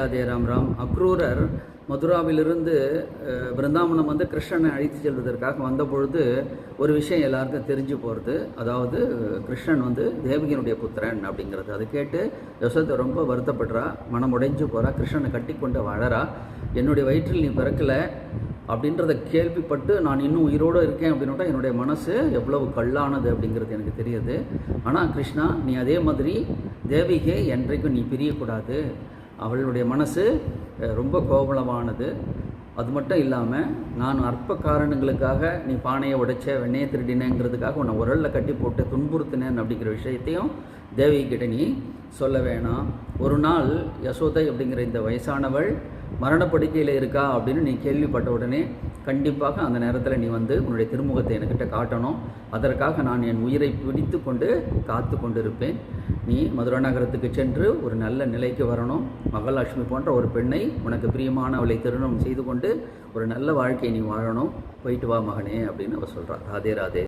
ராதே ராம் ராம் அக்ரூரர் மதுராவிலிருந்து பிருந்தாவனம் வந்து கிருஷ்ணனை அழைத்து செல்வதற்காக வந்த பொழுது ஒரு விஷயம் எல்லாருக்கும் தெரிஞ்சு போகிறது அதாவது கிருஷ்ணன் வந்து தேவகியனுடைய புத்திரன் அப்படிங்கிறது. அதை கேட்டு யசோதை ரொம்ப வருத்தப்படுறா. மனம் உடைஞ்சு போகிறா கிருஷ்ணனை கட்டி கொண்டு வளரா. என்னுடைய வயிற்றில் நீ பிறக்கல அப்படின்றத கேள்விப்பட்டு நான் இன்னும் உயிரோடு இருக்கேன் அப்படின்னா என்னுடைய மனசு எவ்வளவு கல்லானது அப்படிங்கிறது எனக்கு தெரியுது. ஆனால் கிருஷ்ணா நீ அதே மாதிரி தேவிகை என்றைக்கும் நீ பிரியக்கூடாது. அவளுடைய மனசு ரொம்ப கோபலமானது அது மட்டும் இல்லாமல் நான் அற்ப காரணங்களுக்காக நீ பானையை உடைச்ச வெண்ணையை திருடினேங்கிறதுக்காக உன்னை உரலில் கட்டி போட்டு துன்புறுத்தினேன் அப்படிங்கிற விஷயத்தையும் தேவி கிட்ட நீ சொல்ல வேணாம். ஒரு நாள் யசோதை அப்படிங்கிற இந்த வயசானவள் மரணப்படுக்கையில் இருக்கா அப்படின்னு நீ கேள்விப்பட்ட உடனே கண்டிப்பாக அந்த நேரத்தில் நீ வந்து உன்னுடைய திருமுகத்தை என்கிட்ட காட்டணும். அதற்காக நான் என் உயிரை பிடித்து கொண்டு காத்து கொண்டிருப்பேன் நீ மதுரா நகரத்துக்கு சென்று ஒரு நல்ல நிலைக்கு வரணும். மகாலட்சுமி போன்ற ஒரு பெண்ணை உனக்கு பிரியமான அவளை திருமணம் செய்து கொண்டு ஒரு நல்ல வாழ்க்கையை நீ வாழணும். போயிட்டு வா மகனே அப்படின்னு அவர் சொல்கிறா ராதே ராதே.